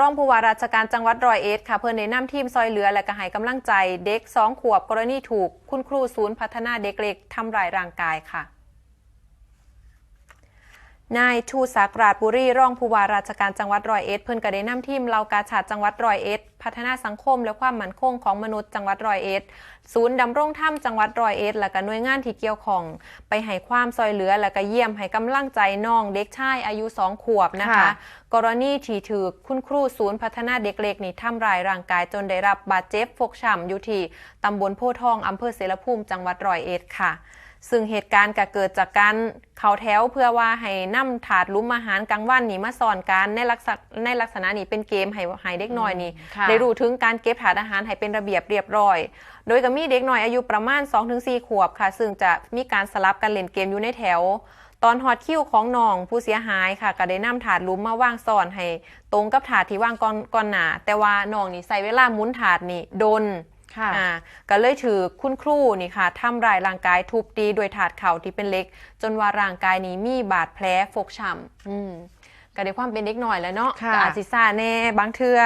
รองผู้ว่าราชการจังหวัดร้อยเอ็ดค่ะ เพื่อนได้นำทีมซอยเหลือและก็ให้กำลังใจเด็กสองขวบกรณีถูก คุณครูศูนย์พัฒนาเด็กเล็กทำร้ายร่างกายค่ะ นายชูศักดิ์ราชบุรีรองผู้ว่าราชการจังหวัดร้อยเอ็ดเพิ่นก็ได้นำทีมเหล่ากาชาดจังหวัดร้อยเอ็ดพัฒนาสังคมและความมั่นคงของมนุษย์จังหวัดร้อยเอ็ดศูนย์ดำรงธรรมจังหวัดร้อยเอ็ดและก็หน่วยงานที่เกี่ยวข้อง ไปให้ความซอยเหลือและก็เยี่ยมให้กำลังใจน้องเด็กชายอายุสองขวบนะคะค่ะกรณีที่ถือคุณครูศูนย์พัฒนาเด็กเล็กนี่ทำร้ายร่างกายจนได้รับบาดเจ็บฟกช้ำอยู่ที่ตำบลโพธิ์ทองอำเภอเสรภูมิจังหวัดร้อยเอ็ดค่ะ ซึ่งเหตุการณ์ก็เกิดจากการเขาแถวเพื่อว่าให้นํถาดลุ้มอาหารกลางวันนี่มาสอนการในลักษณะในลักษณะนี้เป็นเกมให้ให้เด็กน้อยนี่ค่ะได้รู้ถึงการเก็บถาดอาหารให้เป็นระเบียบเรียบร้อย โดยก็มีเด็กน้อยอายุประมาณ 2-4 ขวบค่ะ ซึ่งจะมีการสลับกันเล่นเกมอยู่ในแถวตอนฮอตคิวของน้องผู้เสียหายค่ะก็ได้นำถาดหลุ้มมาวางซ่อนให้ตรงกับถาดที่วางก่อนก่อนหน้าแต่ว่าน้องนี่ใส่เวลาหมุนถาดนี่โดน ค่ะก็เลยถือคุณครูนี่ค่ะทำร้ายร่างกายทุบตีโดวยถาดเข่าที่เป็นเล็ก จนว่าร่างกายนี้มีบาดแผลฟกช้ำอืม ก็ได้ความเป็นเด็กหน่อยแล้วเนาะค่ะก็อาจสิซ่าแน่บางเทือ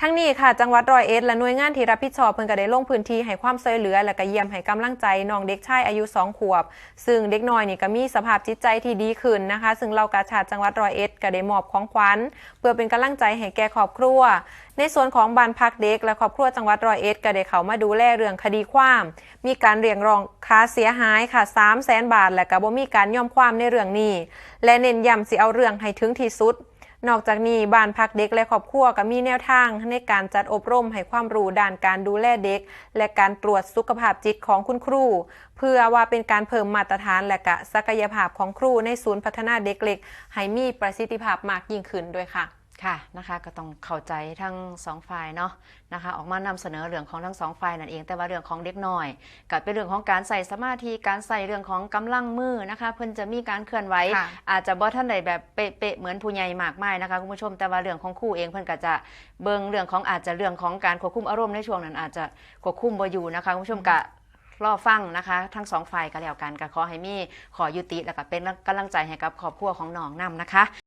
ทั้งนี้ค่ะจังหวัดร้อยเอ็ดและหน่วยงานที่รับผิดชอบเพิ่นก็ได้ลงพื้นที่ให้ความช่วยเหลือ และก็เยี่ยมให้กำลังใจน้องเด็กชายอายุ2ขวบ ซึ่งเด็กน้อยนี่ก็มีสภาพจิตใจที่ดีขึ้นนะคะ ซึ่งเรากาชาดจังหวัดร้อยเอ็ดก็ได้มอบของขวัญ เพื่อเป็นกำลังใจให้แก่ครอบครัว ในส่วนของบ้านพักเด็ก และครอบครัวจังหวัดร้อยเอ็ดก็ได้เขามาดูแลเรื่องคดีความ มีการเรียกร้องค่าเสียหายค่ะ3 0 0แสนบาท และก็บ่มีการยอมความในเรื่องนี้ และเน้นย้ำสิเอาเรื่องให้ถึงที่สุดนอกจากนี้บ้านพักเด็กและครอบครัวก็มีแนวทางในการจัดอบรมให้ความรู้ด้านการดูแลเด็ก และการตรวจสุขภาพจิตของคุณครู เพื่อว่าเป็นการเพิ่มมาตรฐานและกะศักยภาพของครูในศูนย์พัฒนาเด็กเล็กให้มีประสิทธิภาพมากยิ่งขึ้นด้วยค่ะ ค่ะนะคะก็ต้องเข้าใจทั้งสองฝ่ายเนาะนะคะออกมานำเสนอเรื่องของทั้งสองฝ่ายนั่นเอง แต่ว่าเรื่องของเด็กน้อยก็เป็นเรื่องของการใส่สมาธิการใส่เรื่องของกำลังมือนะคะ เพิ่นจะมีการเคลื่อนไหวค่ะอาจจะบ่ท่านใดแบบเป๊ะๆเหมือนผู้ใหญ่มากมายนะคะคุณผู้ชมแต่ว่าเรื่องของครู่เองเพิ่นก็จะเบิ่งเรื่องของอาจจะเรื่องของการควบคุมอารมณ์ในช่วงนั้นอาจจะควบคุมบ่อยู่นะคะคุณผู้ชมก็รอฟังนะคะ ทั้งสองฝ่ายก็แล้วกันก็ขอให้มีขอยุติแล้วก็เป็นกำลังใจให้กับครอบครัวของน้องนํนะคะ